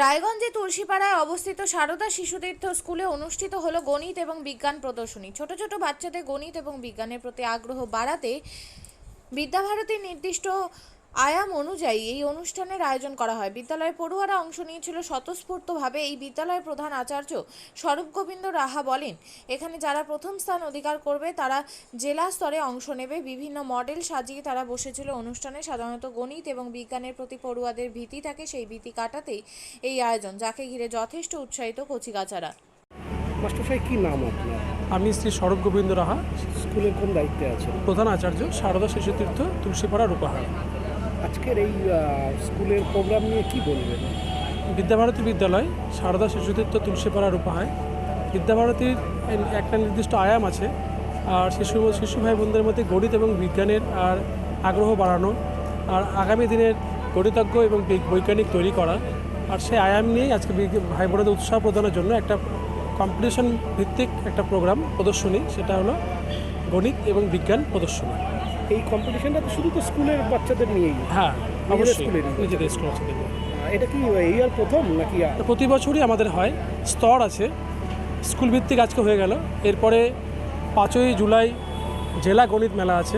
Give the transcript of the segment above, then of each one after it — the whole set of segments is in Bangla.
রায়গঞ্জে তুলসীপাড়ায় অবস্থিত সারদা শিশুতীর্থ স্কুলে অনুষ্ঠিত হলো গণিত এবং বিজ্ঞান প্রদর্শনী। ছোট ছোট বাচ্চাদের গণিত এবং বিজ্ঞানের প্রতি আগ্রহ বাড়াতে বিদ্যাভারতীর নির্দিষ্ট আয়াম অনুযায়ী এই অনুষ্ঠানের আয়োজন করা হয়। বিদ্যালয়ের পড়ুয়ারা অংশ নিয়েছিল স্বতঃস্ফূর্তভাবে এই বিদ্যালয়ের প্রধান আচার্য স্বরূপ গোবিন্দ রাহা বলেন এখানে যারা প্রথম স্থান অধিকার করবে তারা জেলা স্তরে অংশ নেবে। বিভিন্ন মডেল সাজিয়ে তারা বসেছিল অনুষ্ঠানে। সাধারণত গণিত এবং বিজ্ঞানের প্রতি পড়ুয়াদের ভীতি থাকে সেই ভীতি কাটাতেই এই আয়োজন যাকে ঘিরে যথেষ্ট উৎসাহিত কচিকাচারা। মাস্টারমশাই কি নাম আপনার? আমি শ্রী স্বরূপ গোবিন্দ রাহা। স্কুলের কোন দায়িত্বে আছেন? প্রধান আচার্য শারদা শিশুতীর্থ তুলসীপাড়া রূপাহার। আজকের এই স্কুলের প্রোগ্রাম নিয়ে কি বলবেন? বিদ্যাভারতী বিদ্যালয় শারদা শিশুতীর্থ তুলসীপাড়া রূপাহায় বিদ্যাভারতীর একটা নির্দিষ্ট আয়াম আছে, আর শিশু শিশু ভাই বোনদের মধ্যে গণিত এবং বিজ্ঞানের আর আগ্রহ বাড়ানো, আর আগামী দিনের গণিতজ্ঞ এবং বৈজ্ঞানিক তৈরি করা। আর সেই আয়াম নিয়েই আজকে ভাই বোনদের উৎসাহ প্রদানের জন্য একটা কম্পিটিশন ভিত্তিক একটা প্রোগ্রাম প্রদর্শনী, সেটা হলো গণিত এবং বিজ্ঞান প্রদর্শনী। এই কম্পিটিশনটা তো শুধু তো স্কুলের বাচ্চাদের নিয়েই। হ্যাঁ অবশ্যই। নিজেদের স্কুল আছে এটা কি এই আর প্রথম নাকি প্রতি বছরই আমাদের হয়। স্তর আছে। স্কুল ভিত্তিক আজকে হয়ে গেল। এরপরে পাঁচই জুলাই জেলা গণিত মেলা আছে।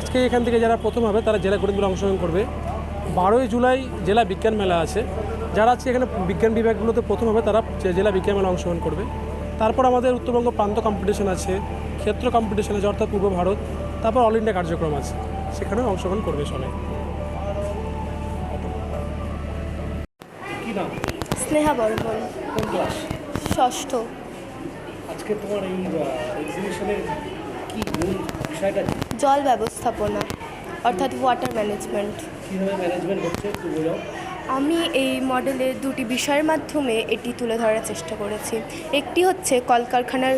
আজকে এখান থেকে যারা প্রথম হবে তারা জেলা গণিত মেলা অংশগ্রহণ করবে। বারোই জুলাই জেলা বিজ্ঞান মেলা আছে। যারা আজকে এখানে বিজ্ঞান বিভাগগুলোতে প্রথম হবে তারা জেলা বিজ্ঞান মেলা অংশগ্রহণ করবে। তারপর আমাদের উত্তরবঙ্গ প্রান্ত কম্পিটিশন আছে ক্ষেত্র কম্পিটিশন আছে অর্থাৎ পূর্ব ভারত। তারপর অল ইন্ডিয়া কার্যক্রম আছে। সেখানেও অংশগ্রহণ করবে সবাই। স্নেহা বর্মন। ষষ্ঠ। আজকে তোমার এই এক্সিবিশনের কি মূল বিষয়টা জল ব্যবস্থাপনা অর্থাৎ ওয়াটার ম্যানেজমেন্ট ম্যানেজমেন্ট হচ্ছে আমি এই মডেলের দুটি বিষয়ের মাধ্যমে এটি তুলে ধরার চেষ্টা করেছি। একটি হচ্ছে কলকারখানার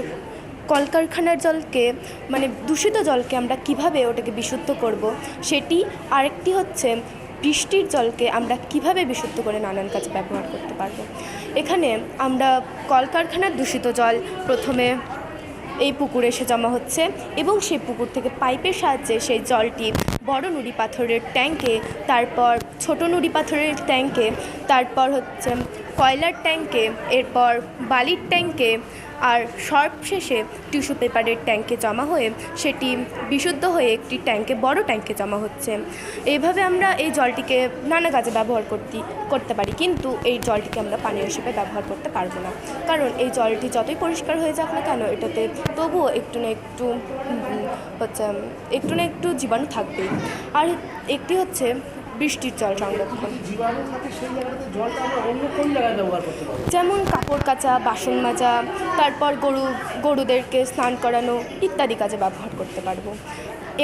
কলকারখানার জলকে মানে দূষিত জলকে আমরা কীভাবে ওটাকে বিশুদ্ধ করব, সেটি আরেকটি হচ্ছে বৃষ্টির জলকে আমরা কীভাবে বিশুদ্ধ করে নানান কাজে ব্যবহার করতে পারব। এখানে আমরা কলকারখানার দূষিত জল প্রথমে এই পুকুরে এসে জমা হচ্ছে এবং সেই পুকুর থেকে পাইপের সাহায্যে সেই জলটি বড় নুড়ি পাথরের ট্যাঙ্কে তারপর ছোট নুড়ি পাথরের ট্যাঙ্কে তারপর হচ্ছে কয়লার ট্যাঙ্কে এরপর বালির ট্যাঙ্কে আর সর্বশেষে টিস্যু পেপারের ট্যাঙ্কে জমা হয়ে সেটি বিশুদ্ধ হয়ে একটি ট্যাঙ্কে, বড় ট্যাঙ্কে জমা হচ্ছে। এইভাবে আমরা এই জলটিকে নানা কাজে ব্যবহার করতে করতে পারি, কিন্তু এই জলটিকে আমরা পানীয় হিসেবে ব্যবহার করতে পারব না। কারণ এই জলটি যতই পরিষ্কার হয়ে যাক না কেন, এটাতে তবুও একটু না একটু হচ্ছে একটু না একটু জীবাণু থাকবেই। আর একটি হচ্ছে বৃষ্টির জল সংরক্ষণ। যেমন কাপড় কাচা বাসন মাজা তারপর গরু গরুদেরকে স্নান করানো ইত্যাদি কাজে ব্যবহার করতে পারব।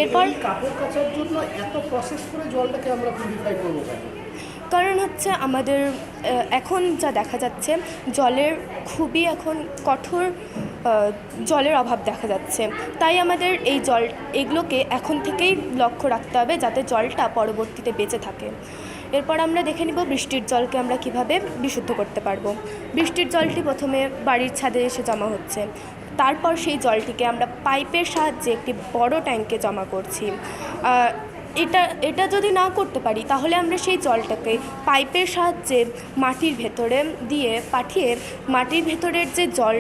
এরপর কাপড় কাচার জন্য এত প্রসেস করে জলটাকে আমরা পিউরিফাই করব কারণ হচ্ছে আমাদের এখন যা দেখা যাচ্ছে জলের খুবই এখন কঠোর জলের অভাব দেখা যাচ্ছে। তাই আমাদের এই জল, এগুলোকে এখন থেকেই লক্ষ্য রাখতে হবে যাতে জলটা পরবর্তীতে বেঁচে থাকে। এরপর আমরা দেখে নিব বৃষ্টির জলকে আমরা কীভাবে বিশুদ্ধ করতে পারব। বৃষ্টির জলটি প্রথমে বাড়ির ছাদে এসে জমা হচ্ছে। তারপর সেই জলটিকে আমরা পাইপের সাহায্যে একটি বড় ট্যাঙ্কে জমা করছি। এটা এটা যদি না করতে পারি, তাহলে আমরা সেই জলটাকে পাইপের সাহায্যে মাটির ভেতরে দিয়ে পাঠিয়ে মাটির ভেতরের যে জল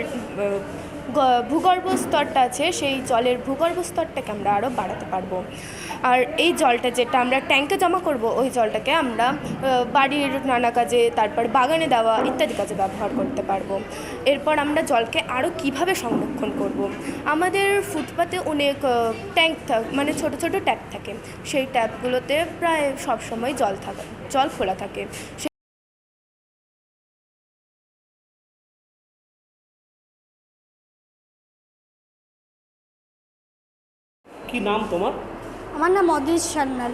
ভূগর্ভ স্তরটা আছে, সেই জলের ভূগর্ভ স্তরটাকে আমরা আরও বাড়াতে পারব আর এই জলটা যেটা আমরা ট্যাঙ্কে জমা করব, ওই জলটাকে আমরা বাড়ির নানা কাজে, তারপর বাগানে দেওয়া ইত্যাদি কাজে ব্যবহার করতে পারব এরপর আমরা জলকে আরও কীভাবে সংরক্ষণ করব। আমাদের ফুটপাতে অনেক ট্যাঙ্ক মানে ছোট ছোট ট্যাপ থাকে, সেই ট্যাপগুলোতে প্রায় সব সময় জল থাকে জল খোলা থাকে। কি নাম তোমার? আমার নাম অদ্রিজ সান্যাল।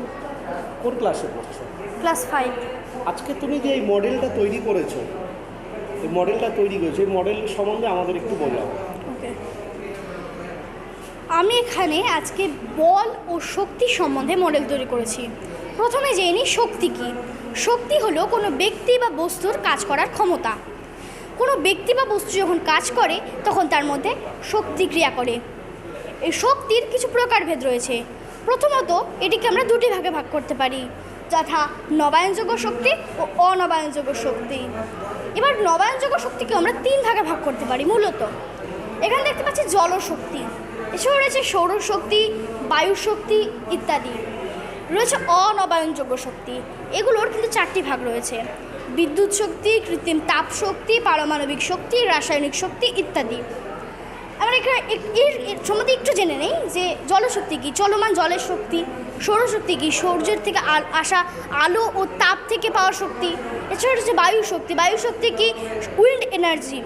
কোন ক্লাসে পড়ছো? ক্লাস ফাইভ আজকে তুমি যে এই মডেলটা তৈরি করেছ এই মডেলটা তৈরি করেছ এই মডেল সম্বন্ধে আমাদের একটু বললাম ওকে আমি এখানে আজকে বল ও শক্তি সম্বন্ধে মডেল তৈরি করেছি। প্রথমে জেনে শক্তি কী। শক্তি হলো কোনো ব্যক্তি বা বস্তুর কাজ করার ক্ষমতা। কোনো ব্যক্তি বা বস্তু যখন কাজ করে, তখন তার মধ্যে শক্তি ক্রিয়া করে। এই শক্তির কিছু প্রকারভেদ রয়েছে। প্রথমত, এটিকে আমরা দুটি ভাগে ভাগ করতে পারি, যথা নবায়নযোগ্য শক্তি ও অনবায়নযোগ্য শক্তি। এবার নবায়নযোগ্য শক্তিকে আমরা তিন ভাগে ভাগ করতে পারি, মূলত। এখানে দেখতে পাচ্ছি জলশক্তি। এছাড়াও রয়েছে সৌরশক্তি বায়ু শক্তি ইত্যাদি। রয়েছে অনবায়নযোগ্য শক্তি। এগুলোর কিন্তু চারটি ভাগ রয়েছে। বিদ্যুৎ শক্তি, কৃত্রিম তাপ শক্তি, পারমাণবিক শক্তি, রাসায়নিক শক্তি ইত্যাদি। আমরা এর সম্বন্ধে একটু জেনে নেই যে জলশক্তি কী? চলমান জলের শক্তি, সৌরশক্তি কী? সূর্যের থেকে আসা আলো ও তাপ থেকে পাওয়া শক্তি। এছাড়া হচ্ছে বায়ু শক্তি বায়ু শক্তি কি? Wind energy.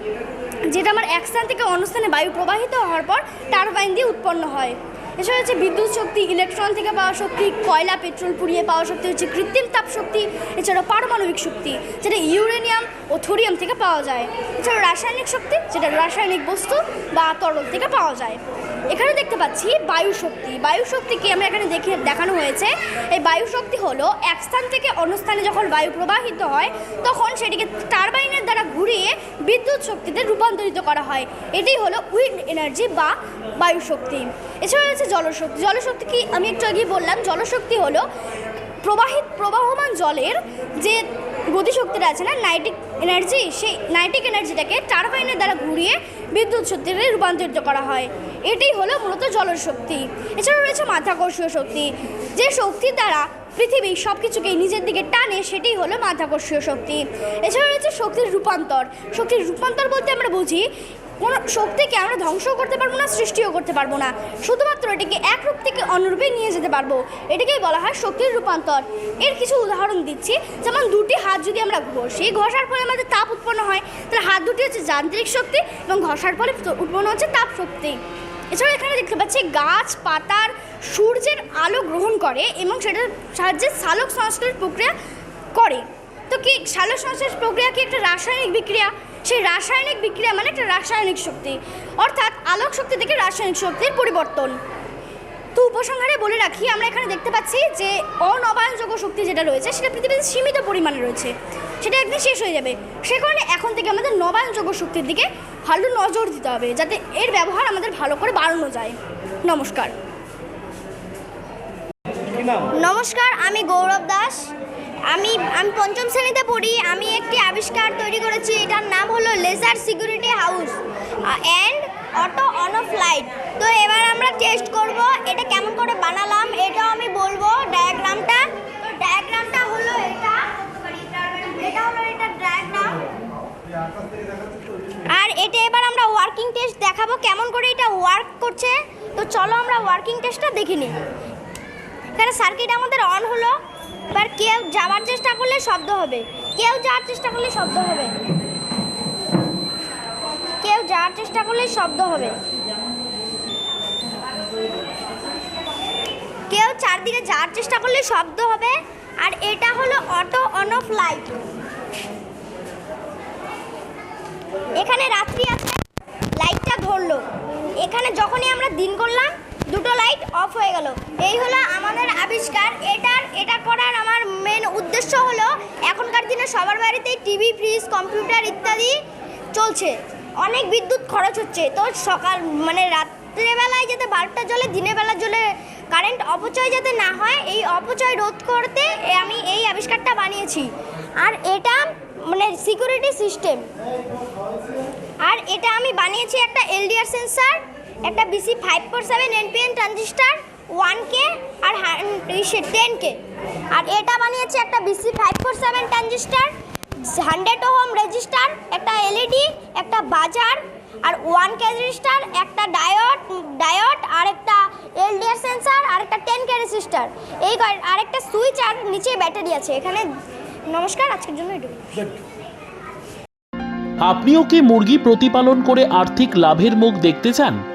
যেটা আমার এক স্থান থেকে অন্য স্থানে বায়ু প্রবাহিত হওয়ার পর টারবাইন দিয়ে উৎপন্ন হয়। এছাড়া হচ্ছে বিদ্যুৎ শক্তি ইলেকট্রন থেকে পাওয়া শক্তি, কয়লা পেট্রোল পুড়িয়ে পাওয়া শক্তি, হচ্ছে কৃত্রিম তাপ শক্তি, এছাড়া পারমাণবিক শক্তি, যেটা ইউরেনিয়াম ও থোরিয়াম থেকে পাওয়া যায়। এছাড়া রাসায়নিক শক্তি, যেটা রাসায়নিক বস্তু বা তরল থেকে পাওয়া যায়। এখানে দেখতে পাচ্ছি বায়ু শক্তি। বায়ু শক্তিকে আমরা এখানে দেখে দেখানো হয়েছে। এই বায়ু শক্তি হলো এক স্থান থেকে অন্য স্থানে যখন বায়ু প্রবাহিত হয়, তখন সেটিকে টারবাইনের দ্বারা ঘুরিয়ে বিদ্যুৎ শক্তিতে রূপান্তরিত করা হয়। এটাই হলো উইন্ড এনার্জি বা বায়ু শক্তি। এছাড়া রয়েছে জলশক্তি। জলশক্তি কি? আমি একটু আগে বললাম, জলশক্তি হলো প্রবাহিত, প্রবাহমান জলের যে গতিশক্তিটা আছে না নাইটিক এনার্জি সেই নাইটিক এনার্জিটাকে টারবাইনের দ্বারা ঘুরিয়ে বিদ্যুৎ শক্তিতে রূপান্তরিত করা হয়। এটাই হলো মূলত জলশক্তি। এছাড়াও রয়েছে মাধ্যাকর্ষীয় শক্তি। যে শক্তির দ্বারা পৃথিবী সব কিছুকে নিজের দিকে টানে, সেটাই হলো মাধ্যাকর্ষীয় শক্তি। এছাড়া রয়েছে শক্তির রূপান্তর। শক্তির রূপান্তর বলতে আমরা বুঝি, কোনো শক্তিকে আমরা ধ্বংসও করতে পারব না, সৃষ্টিও করতে পারব না। শুধুমাত্র এটিকে এক রূপ থেকে অন্য রূপে নিয়ে যেতে পারব। এটাকেই বলা হয় শক্তির রূপান্তর। এর কিছু উদাহরণ দিচ্ছি। যেমন দুটি হাত যদি আমরা ঘষি, ঘষার ফলে আমাদের তাপ উৎপন্ন হয়। তাহলে হাত দুটি হচ্ছে যান্ত্রিক শক্তি এবং ঘষার ফলে উৎপন্ন হচ্ছে তাপ শক্তি। এছাড়া এখানে দেখতে পাচ্ছি গাছ, পাতার সূর্যের আলো গ্রহণ করে এবং সেটার সাহায্যে সালোক সংশ্লেষ প্রক্রিয়া করে। তো কি সালোক সংশ্লেষ প্রক্রিয়া কি একটা রাসায়নিক বিক্রিয়া? সেই রাসায়নিক বিক্রিয়া মানে একটা রাসায়নিক শক্তি। অর্থাৎ আলোক শক্তি থেকে রাসায়নিক শক্তির পরিবর্তন। তো উপসংহারে বলে রাখি, আমরা এখানে দেখতে পাচ্ছি যে অনবায়নযোগ্য শক্তি যেটা রয়েছে, সেটা পৃথিবীতে সীমিত পরিমাণে রয়েছে। সেটা একদিন শেষ হয়ে যাবে। সে কারণে এখন থেকে আমাদের নবায়নযোগ্য শক্তির দিকে ভালো নজর দিতে হবে, যাতে এর ব্যবহার আমাদের ভালো করে বাড়ানো যায়। নমস্কার। নাম? নমস্কার, আমি গৌরব দাস। আমি আমি পঞ্চম শ্রেণীতে পড়ি। আমি একটি আবিষ্কার তৈরি করেছি। এটার নাম হলো laser security house, and auto on flight তো এবার আমরা টেস্ট করব, এটা কেমন করে বানালাম, এটাও আমি বলব। ডায়াগ্রামটা ডায়াগ্রামটা হলো এটা। এটা হলো এটা ডায়াগ্রাম। আর এটা এবার আমরা ওয়ার্কিং টেস্ট দেখাবো, কেমন করে এটা ওয়ার্ক করছে। তো চলো আমরা ওয়ার্কিং টেস্টটা দেখে নিই। এখানে সার্কিট আমাদের অন হলো? এবার কেউ যাওয়ার চেষ্টা করলে শব্দ হবে। কেউ যাওয়ার চেষ্টা করলে শব্দ হবে। কেউ যাওয়ার চেষ্টা করলে শব্দ হবে। কেউ চারদিকে যাওয়ার চেষ্টা করলে শব্দ হবে। আর এটা হলো অটো অন অফ লাইট এখানে রাত্রি আছে লাইটটা ধরলো। এখানে যখনই আমরা দিন করলাম দুটো লাইট অফ হয়ে গেল। এই হলো আমাদের আবিষ্কার। এটার, এটা করার আমার মেন উদ্দেশ্য হলো, এখনকার দিনে সবার বাড়িতেই টিভি ফ্রিজ কম্পিউটার ইত্যাদি চলছে। অনেক বিদ্যুৎ খরচ হচ্ছে। তো সকাল মানে রাত্রেবেলায় যাতে বাল্বটা জ্বলে দিনের বেলা জ্বলে কারেন্ট অপচয় যাতে না হয়, এই অপচয় রোধ করতে আমি এই আবিষ্কারটা বানিয়েছি। আর এটা মানে সিকিউরিটি সিস্টেম আর এটা আমি বানিয়েছি একটা এলডিআর সেন্সার একটা BC five four seven NPN transistor one K আর টেন কে আর এটা বানিয়েছি একটা BC five four seven transistor hundred ohm resistor, একটা এলইডি একটা বাজার, আর ওয়ান কে রেজিস্টার, একটা ডায়োড ডায়োড, আর একটা এলডিআর সেন্সার আর একটা টেন কে রেজিস্টার। এই কয়- আর একটা সুইচ, আর নিচে ব্যাটারি আছে। এখানে নমস্কার, আজকের জন্য এটুকু আপনিও কি মুরগি প্রতিপালন করে আর্থিক লাভের মুখ দেখতে চান?